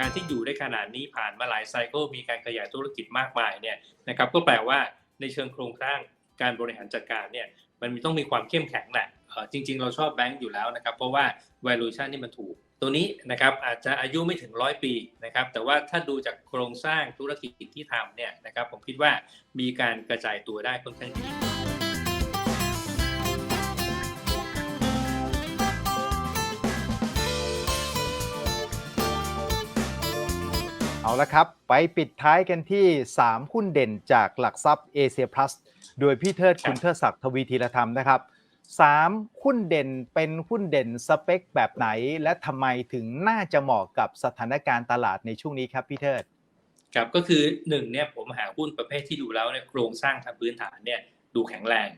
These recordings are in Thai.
การที่อยู่ได้ขนาดนี้ผ่านมาหลายไซเคิลมีการขยายธุรกิจมากมายเนี่ยนะครับก็แปลว่าในเชิงโครงสร้างการบริหารจัดการเนี่ยมันต้องมีความเข้มแข็งแหละจริง ๆ เราชอบแบงก์อยู่แล้วนะครับเพราะว่า valuation นี่มันถูก ตัวนี้นะครับอาจจะอายุไม่ถึงร้อยปีนะครับแต่ว่าถ้าดูจากโครงสร้างธุรกิจที่ทำเนี่ยนะครับผมคิดว่ามีการกระจายตัวได้ค่อนข้างดี เอาละครับ ไปปิดท้ายกันที่ 3 หุ้นเด่นจากหลักทรัพย์เอเชียพลัสโดยพี่เทิดคุณเทิดศักดิ์ทวีธีรธรรมนะครับ 3 หุ้นเด่นเป็นหุ้นเด่นสเปคแบบไหน และทำไมถึงน่าจะเหมาะกับสถานการณ์ตลาดในช่วงนี้ครับพี่เทิดครับก็คือหนึ่งเนี่ยผมหาหุ้นประเภทที่ดูแล้วเนี่ยโครงสร้างทางพื้นฐานเนี่ยดูแข็งแรง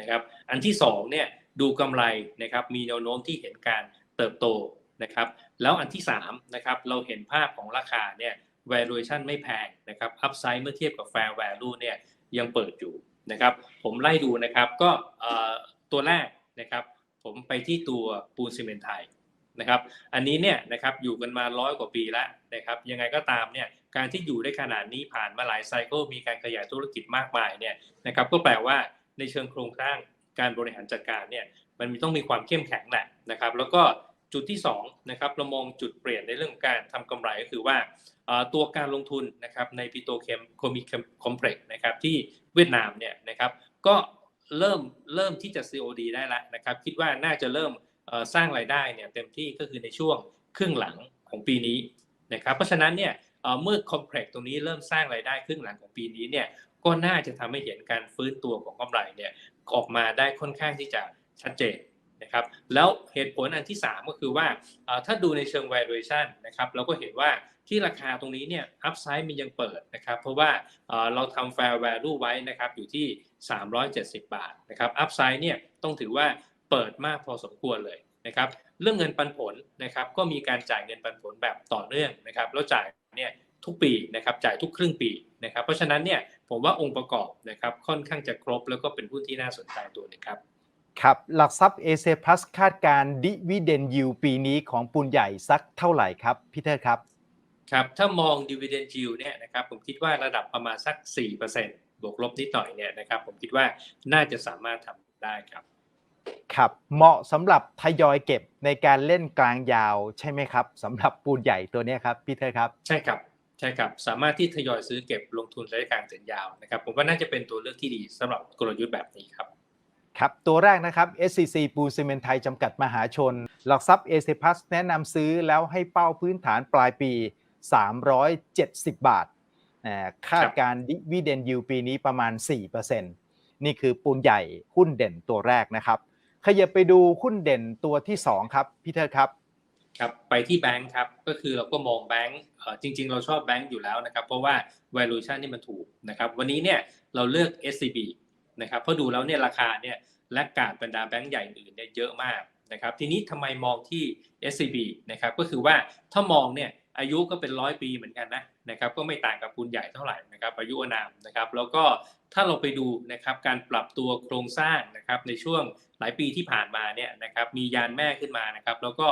นะครับ อันที่สองเนี่ยดูกำไรนะครับมีแนวโน้มที่เห็นการเติบโตนะครับ แล้วอันที่สามนะครับเราเห็นภาพของราคาเนี่ย valuation ไม่แพงนะครับ upside เมื่อเทียบกับ fair value เนี่ยยังเปิดอยู่นะครับ ผมไล่ดูนะครับก็ตัวแรกนะครับผมไปที่ตัวปูนซีเมนต์ไทยนะครับ อันนี้เนี่ยนะครับอยู่กันมาร้อยกว่าปีแล้วนะครับ ยังไงก็ตามเนี่ยการที่อยู่ได้ขนาดนี้ผ่านมาหลายไซเคิลมีการขยายธุรกิจมากมายเนี่ยนะครับก็แปลว่าในเชิงโครงสร้างการบริหารจัดการเนี่ยมันต้องมีความเข้มแข็งแหละนะครับ แล้วก็ จุดที่2นะครับเรามองจุดเปลี่ยนในเรื่องของการทำกำไรก็คือว่าตัวการลงทุนนะครับในปิโตเคมโคมีคอมเพล็กซ์นะครับที่เวียดนามเนี่ยนะครับก็เริ่มเริ่มที่จะ COD ได้แล้วนะครับคิดว่าน่าจะเริ่มสร้างรายได้เนี่ยเต็มที่ก็คือในช่วงครึ่งหลังของปีนี้นะครับเพราะฉะนั้นเนี่ยเมื่อคอมเพล็กซ์ตรงนี้เริ่มสร้างรายได้ครึ่งหลังของปีนี้เนี่ยก็น่าจะทำให้เห็นการฟื้นตัวของกำไรเนี่ยออกมาได้ค่อนข้างที่จะชัดเจน นะครับแล้วเหตุผลอันที่ 3 ก็คือว่าถ้าดูในเชิง valuation นะครับเราก็เห็นว่าที่ราคาตรงนี้เนี่ย upside มันยังเปิดนะครับเพราะว่าเราทำ fair value ไว้นะครับอยู่ที่ 370 บาทนะครับ upside เนี่ยต้องถือว่าเปิดมากพอสมควรเลยนะครับเรื่องเงินปันผลนะครับก็มีการจ่ายเงินปันผลแบบต่อเนื่องนะครับแล้วจ่ายเนี่ยทุกปีนะครับจ่ายทุกครึ่งปีนะครับเพราะฉะนั้นเนี่ยผมว่าองค์ประกอบนะครับค่อนข้างจะครบแล้วก็เป็นหุ้นที่น่าสนใจตัวนึงครับ ครับ หลักทรัพย์เอเชียพลัสคาดการดิวิเดนยิวปีนี้ของปูนใหญ่สักเท่าไหร่ครับพี่เทิดครับ ครับ ถ้ามอง dividend yield เนี่ยนะครับผมคิดว่าระดับประมาณสัก 4%บวกลบนิดหน่อยเนี่ยนะครับผมคิดว่าน่าจะสามารถทำได้ครับ ครับ เหมาะสำหรับทยอยเก็บในการเล่นกลางยาวใช่ไหมครับสำหรับปูนใหญ่ตัวเนี้ยครับพี่เทิดครับ ใช่ครับใช่ครับ สามารถที่ทยอยซื้อเก็บลงทุนระยะกลางถึงยาวนะครับ ผมว่าน่าจะเป็นตัวเลือกที่ดีสำหรับกลยุทธ์แบบนี้ครับ ครับ ตัวแรกนะครับ SCC ปูนซีเมนต์ไทยจำกัดมหาชน หลักทรัพย์เอเ p พัสแนะนำซื้อแล้วให้เป้าพื้นฐานปลายปี 370 บาทอ่าคาดการดิวิเดนยิวปีนี้ประมาณ 4%นี่คือปูนใหญ่หุ้นเด่นตัวแรกนะครับ ขยับไปดูหุ้นเด่นตัวที่ 2 ครับพี่เทิดครับครับไปที่แบงค์ครับก็คือเราก็มองแบงค์เอ่อจริง ๆ เราชอบแบงค์อยู่แล้วนะครับ เพราะว่า valuation นี่มันถูกนะครับ วันนี้เนี่ยเราเลือก SCB นะครับเพราะดูแล้วเนี่ยราคาเนี่ยและกาดบรรดาแบงค์ใหญ่อื่นเนี่ยเยอะมากนะครับทีนี้ทำไมมองที่ SCB นะครับก็คือว่าถ้ามองเนี่ยอายุก็เป็นร้อยปีเหมือนกันนะนะครับก็ไม่ต่างกับปูนใหญ่เท่าไหร่นะครับอายุอนามนะครับแล้วก็ถ้าเราไปดูนะครับการปรับตัวโครงสร้างนะครับในช่วงหลายปีที่ผ่านมาเนี่ยนะครับมียานแม่ขึ้นมานะครับแล้วก็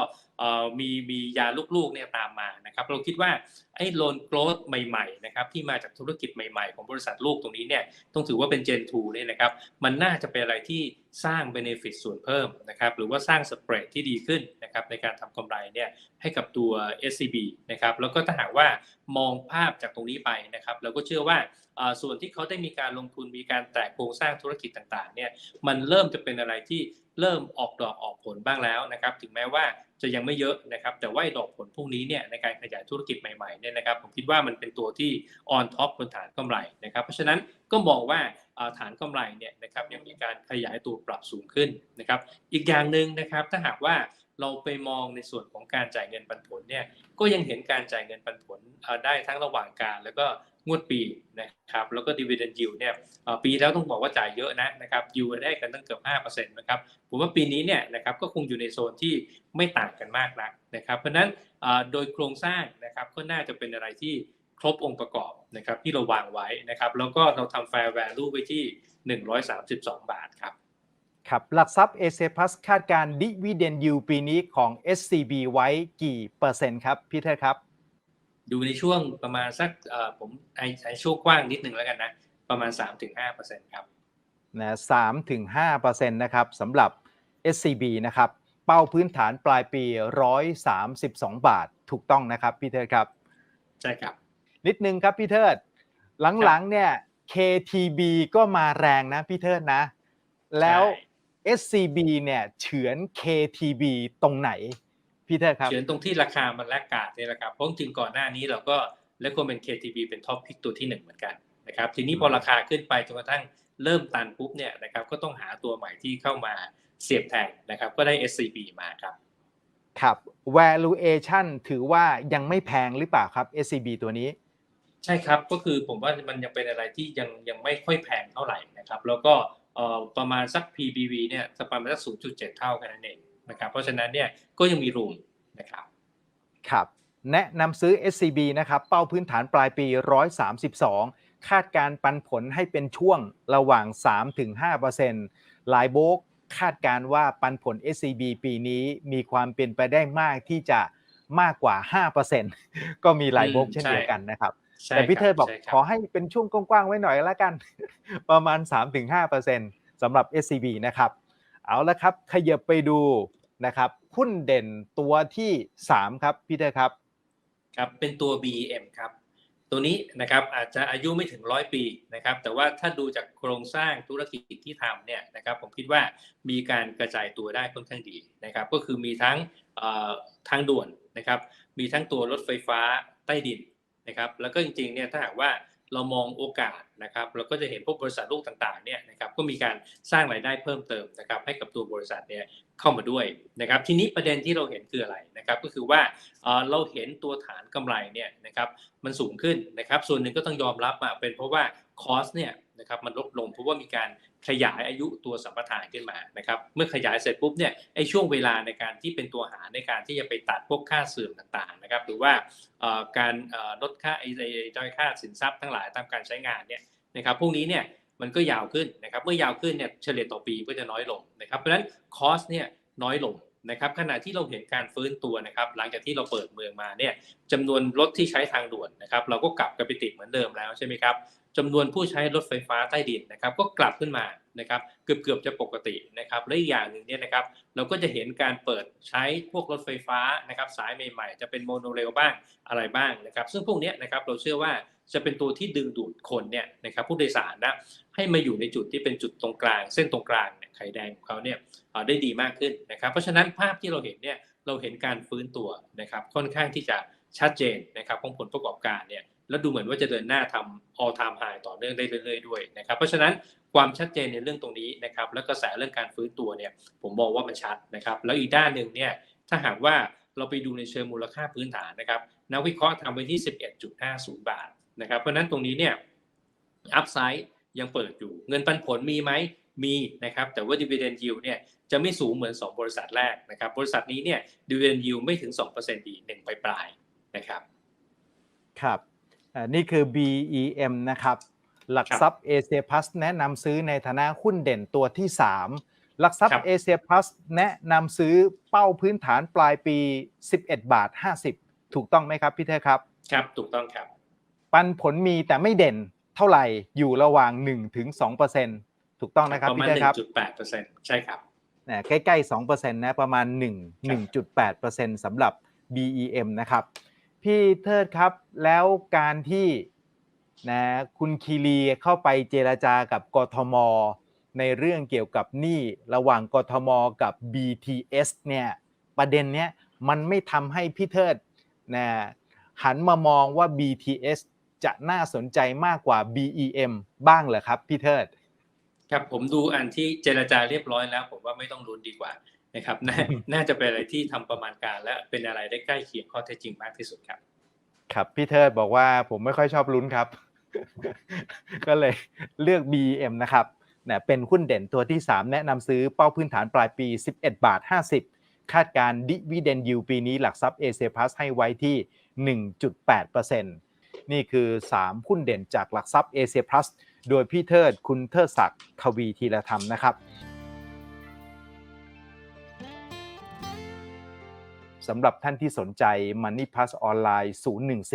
มีมียาลูกๆเนี่ยตามมานะครับเราคิดว่าไอ้โลนโกรดใหม่ๆนะครับที่มาจากธุรกิจใหม่ๆ ของบริษัทลูกตรงนี้เนี่ยต้องถือว่าเป็น Gen 2เนี่ยนะครับมันน่าจะเป็นอะไรที่สร้าง benefit ส่วนเพิ่มนะครับหรือว่าสร้างสเปรดที่ดีขึ้นนะครับในการทำกำไรเนี่ยให้กับตัว SCB นะครับแล้วก็ถ้าหากว่ามองภาพจากตรงนี้ไปนะครับเราก็เชื่อว่าอ่าส่วนที่เขาได้มีการลงทุนมีการแตกโครงสร้างธุรกิจต่างๆเนี่ยมันเริ่มจะเป็นอะไรที่ เริ่มออกดอกออกผลบ้างแล้วนะครับ ถึงแม้ว่าจะยังไม่เยอะนะครับ แต่ว่าดอกผลพวกนี้เนี่ยในการขยายธุรกิจใหม่ๆเนี่ยนะครับ ผมคิดว่ามันเป็นตัวที่ on top บนฐานกำไรนะครับ เพราะฉะนั้นก็มองว่าฐานกำไรเนี่ยนะครับยังมีการขยายตัวปรับสูงขึ้นนะครับ อีกอย่างหนึ่งนะครับถ้าหากว่าเราไปมองในส่วนของการจ่ายเงินปันผลเนี่ยก็ยังเห็นการจ่ายเงินปันผลได้ทั้งระหว่างการแล้วก็ งวดปีนะครับแล้วก็ dividend yield เนี่ยปีแล้วต้องบอกว่าจ่ายเยอะนะนะครับ yield ได้กันตั้งเกือบ5%นะครับผมว่าปีนี้เนี่ยนะครับก็คงอยู่ในโซนที่ไม่ต่างกันมากนักนะครับเพราะนั้นโดยโครงสร้างนะครับก็น่าจะเป็นอะไรที่ครบองค์ประกอบนะครับที่เราวางไว้นะครับแล้วก็เราทำ fair value ไว้ที่ 132 บาทครับครับหลักทรัพย์เอเ p พัสคาดการดิวิเดนยิวปีนี้ของ SCB ไว้กี่เปอร์เซ็นต์ครับพี่เทิดครับ ดูในช่วงประมาณสักเอ่อผมไอ้ไอ้ช่วงกว้างนิดหนึ่งแล้วกันนะ ประมาณ 3-5%ครับนะ3ถึง5%นะครับสำหรับ SCB นะครับ เป้าพื้นฐานปลายปี132บาทถูกต้องนะครับพี่เทิดครับ ใช่ครับ นิดนึงครับพี่เทิด หลังๆเนี่ย KTB ก็มาแรงนะพี่เทิดนะ แล้วใช่ SCB เนี่ยเฉือน KTB ตรงไหน พี่เทิดครับเฉือนตรงที่ราคามันแลกกาดนี่แหละครับเพราะจริงๆก่อนหน้านี้เราก็เลคคอมเป็น KTB เป็นท็อปพิกตัวที่หนึ่งเหมือนกันนะครับทีนี้พอราคาขึ้นไปจนกระทั่งเริ่มตันปุ๊บเนี่ยนะครับก็ต้องหาตัวใหม่ที่เข้ามาเสียบแทนนะครับก็ได้ SCB มาครับครับ valuation ถือว่ายังไม่แพงหรือเปล่าครับ SCB ตัวนี้ ใช่ครับก็คือผมว่ามันยังเป็นอะไรที่ยังยังไม่ค่อยแพงเท่าไหร่นะครับแล้วก็เอ่อประมาณสัก PBV เนี่ยจะประมาณสัก0.7 เท่ากันนั่นเอง นะครับเพราะฉะนั้นเนี่ยก็ยังมีรูมนะครับครับแนะนำซื้อ SCB นะครับเป้าพื้นฐานปลายปี 132 คาดการณ์ปันผลให้เป็นช่วงระหว่าง 3-5%หลายโบรกคาดการณ์ว่าปันผล SCB ปีนี้มีความเป็นไปได้มากที่จะมากกว่า 5%ก็มีหลายโบรกอืมเช่นใช่เดียวกันนะครับใช่แต่พี่คเทิดบอกใช่คขอให้เป็นช่วงกว้างๆไว้หน่อยละกัน ประมาณ 3-5%สำหรับ SCB นะครับ เอาละครับขยับไปดู นะครับหุ้นเด่นตัวที่ 3 ครับพี่เทิดครับครับเป็นตัว BEM ครับตัวนี้นะครับอาจจะอายุไม่ถึงร้อยปีนะครับแต่ว่าถ้าดูจากโครงสร้างธุรกิจที่ทำเนี่ยนะครับผมคิดว่ามีการกระจายตัวได้ค่อนข้างดีนะครับก็คือมีทั้งทางด่วนนะครับมีทั้งตัวรถไฟฟ้าใต้ดินนะครับแล้วก็จริงๆเนี่ยถ้าหากว่า เรามองโอกาสนะครับเราก็จะเห็นพวกบริษัทลูกต่างๆเนี่ยนะครับก็มีการสร้างรายได้เพิ่มเติมนะครับให้กับตัวบริษัทเนี่ยเข้ามาด้วยนะครับทีนี้ประเด็นที่เราเห็นคืออะไรนะครับก็คือว่าเราเห็นตัวฐานกำไรเนี่ยนะครับมันสูงขึ้นนะครับส่วนหนึ่งก็ต้องยอมรับอะเป็นเพราะว่าคอสเนี่ย นะครับมันลดลงเพราะว่ามีการขยายอายุตัวสัมปทานขึ้นมานะครับเมื่อขยายเสร็จปุ๊บเนี่ยไอ้ช่วงเวลาในการที่เป็นตัวหาในการที่จะไปตัดพวกค่าเสื่อมต่างๆนะครับหรือว่าการลดค่าไอ้ไอ้ไอ้ด้อยค่าสินทรัพย์ทั้งหลายตามการใช้งานเนี่ยนะครับพวกนี้เนี่ยมันก็ยาวขึ้นนะครับเมื่อยาวขึ้นเนี่ยเฉลี่ยต่อปีก็จะน้อยลงนะครับเพราะฉะนั้นคอสเนี่ยน้อยลงนะครับขณะที่เราเห็นการฟื้นตัวนะครับหลังจากที่เราเปิดเมืองมาเนี่ยจำนวนรถที่ใช้ทางด่วนนะครับเราก็กลับกันไปติดเหมือนเดิมแล้วใช่ไหมครับ จำนวนผู้ใช้รถไฟฟ้าใต้ดินนะครับ ก็กลับขึ้นมานะครับเกือบเกือบๆจะปกตินะครับและอีกอย่างหนึ่งเนี่ยนะครับ เราก็จะเห็นการเปิดใช้พวกรถไฟฟ้านะครับ สายใหม่ๆ จะเป็นโมโนเรลบ้างอะไรบ้างนะครับ ซึ่งพวกนี้นะครับเราเชื่อว่าจะเป็นตัวที่ดึงดูดคนเนี่ยนะครับผู้โดยสารนะให้มาอยู่ในจุดที่เป็นจุดตรงกลาง เส้นตรงกลางเนี่ยไข่แดงของเขาเนี่ยได้ดีมากขึ้นนะครับ เพราะฉะนั้นภาพที่เราเห็นเนี่ยเราเห็นการฟื้นตัวนะครับค่อนข้างที่จะชัดเจนนะครับของผลประกอบการเนี่ย แล้วดูเหมือนว่าจะเดินหน้าทำ all time high ต่อเนื่องได้เรื่อยๆด้วยนะครับ เพราะฉะนั้นความชัดเจนในเรื่องตรงนี้นะครับ แล้วกระแสเรื่องการฟื้นตัวเนี่ยผมมองว่ามันชัดนะครับ แล้วอีกด้านหนึ่งเนี่ยถ้าหากว่าเราไปดูในเชิงมูลค่าพื้นฐานนะครับนักวิเคราะห์ทำไว้ที่ 11.50 บาทนะครับเพราะฉะนั้นตรงนี้เนี่ยอัพไซด์ยังเปิดอยู่ เงินปันผลมีไหมมีนะครับแต่ว่า dividend yield เนี่ยจะไม่สูงเหมือน 2 บริษัทแรกนะครับบริษัทนี้เนี่ย dividend yield ไม่ถึง 2%ดีหนึ่งปลายๆนะครับ ครับ นี่คือ BEM นะครับ หลักทรัพย์เอเชียพลัสแนะนำซื้อในฐานะหุ้นเด่นตัวที่ 3 หลักทรัพครัย์บเอเชียพลัสแนะนำซื้อเป้าพื้นฐานปลายปี 11 บาท 50 ถูกต้องไหมครับพี่เทพครับ ครับ ถูกต้องครับ ปันผลมีแต่ไม่เด่นเท่าไหร่อยู่ระหว่าง 1-2%ถูกต้องนะครับประมาพี่ณเทพครับ1.8%ใช่ครับนะใกล้ๆ2%นะประมาณ 1 1.8%สำหรับ BEM นะครับ พี่เทิดครับแล้วการที่นะคุณคีรีเข้าไปเจรจากับกทม ในเรื่องเกี่ยวกับหนี้ระหว่างกทมกับ BTS เนี่ยประเด็นเนี้ยมันไม่ทำให้พี่เทิดนะหันมามองว่า BTS จะน่าสนใจมากกว่า BEM บ้างเหรอครับพี่เทิด ครับผมดูอันที่เจรจาเรียบร้อยแล้ว ผมว่าไม่ต้องลุ้นดีกว่า นะครับนาน่าจะเป็นอะไรที่ทำประมาณการและเป็นอะไรได้ใกล้เคียงข้อเท็จจริงมากที่สุดครับ ครับพี่เทิดบอกว่าผมไม่ค่อยชอบลุ้นครับ ก็เลยเลือก BEM นะครับเนี่ยเป็นหุ้นเด่นตัวที่ 3 แนะนำซื้อเป้าพื้นฐานปลายปี 11 บาท 50 คาดการดิวิเดนยิวปีนี้หลักทรัพย์เอเชียพลัสให้ไว้ที่ 1.8%นี่คือ 3 หุ้นเด่นจากหลักทรัพย์เอเชียพลัสโดยพี่เทิดคุณเทิดศักดิ์ทวีทีละธรรมนะครับ สำหรับท่านที่สนใจ Money Plus ออนไลน์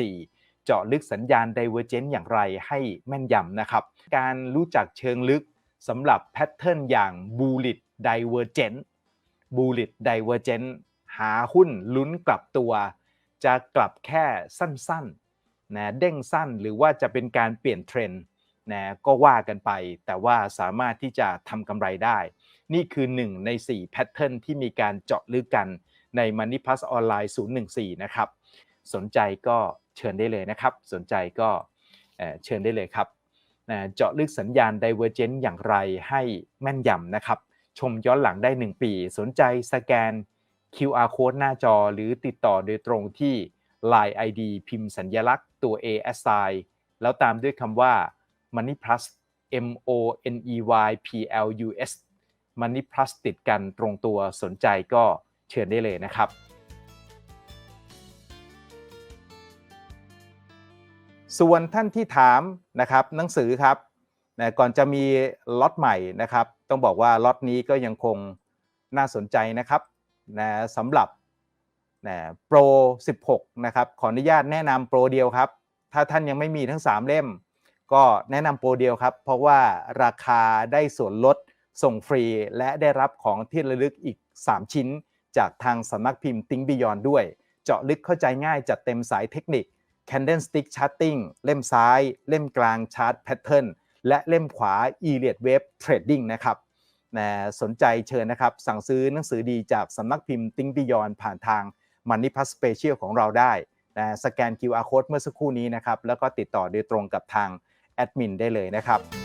014 เจาะลึกสัญญาณ Divergent อย่างไรให้แม่นยำนะครับ การรู้จักเชิงลึกสำหรับแพทเทิร์นอย่าง Bullish Divergent Bullish Divergent หาหุ้นลุ้นกลับตัว จะกลับแค่สั้นๆนะเด้งสั้นหรือว่าจะเป็นการเปลี่ยนเทรนด์นะก็ว่ากันไป แต่ว่าสามารถที่จะทำกำไรได้ นี่คือ 1 ใน 4 แพทเทิร์นที่มีการเจาะลึกกัน ใน Money Plus ออนไลน์014 นะครับ สนใจก็เชิญได้เลยนะครับ สนใจก็เชิญได้เลยครับ เจาะลึกสัญญาณ Divergent อย่างไรให้แม่นยำนะครับ ชมย้อนหลังได้ 1 ปี สนใจสแกน QR code หน้าจอหรือติดต่อโดยตรงที่ Line ID พิมพ์สัญญลักษณ์ตัว A S I แล้วตามด้วยคำว่า Money Plus M O N E Y P L U S Money Plus ติดกันตรงตัวสนใจก็ เชิญได้เลยนะครับ ส่วนท่านที่ถามนะครับหนังสือครับนะก่อนจะมีล็อตใหม่นะครับ ต้องบอกว่าล็อตนี้ก็ยังคงน่าสนใจนะครับนะสำหรับนะโปร 16 นะครับ ขออนุญาตแนะนำโปรเดียวครับ ถ้าท่านยังไม่มีทั้ง 3 เล่ม ก็แนะนำโปรเดียวครับ เพราะว่าราคาได้ส่วนลดส่งฟรีและได้รับของที่ระลึกอีก 3 ชิ้น จากทางสำนักพิมพ์ Think Beyond ด้วย เจาะลึกเข้าใจง่ายจัดเต็มสายเทคนิค Candlestick Charting เล่มซ้าย เล่มกลาง Chart Pattern และเล่มขวา e l i o t Wave Trading นะครับนะสนใจเชิญนะครับ สั่งซื้อหนังสือดีจากสำนักพิมพ์ Think Beyond ผ่านทาง Money Plus Special ของเราได้นะสแกน QR Code เมื่อสักครู่นี้นะครับ แล้วก็ติดต่อโดยตรงกับทางแอดมินได้เลยนะครับ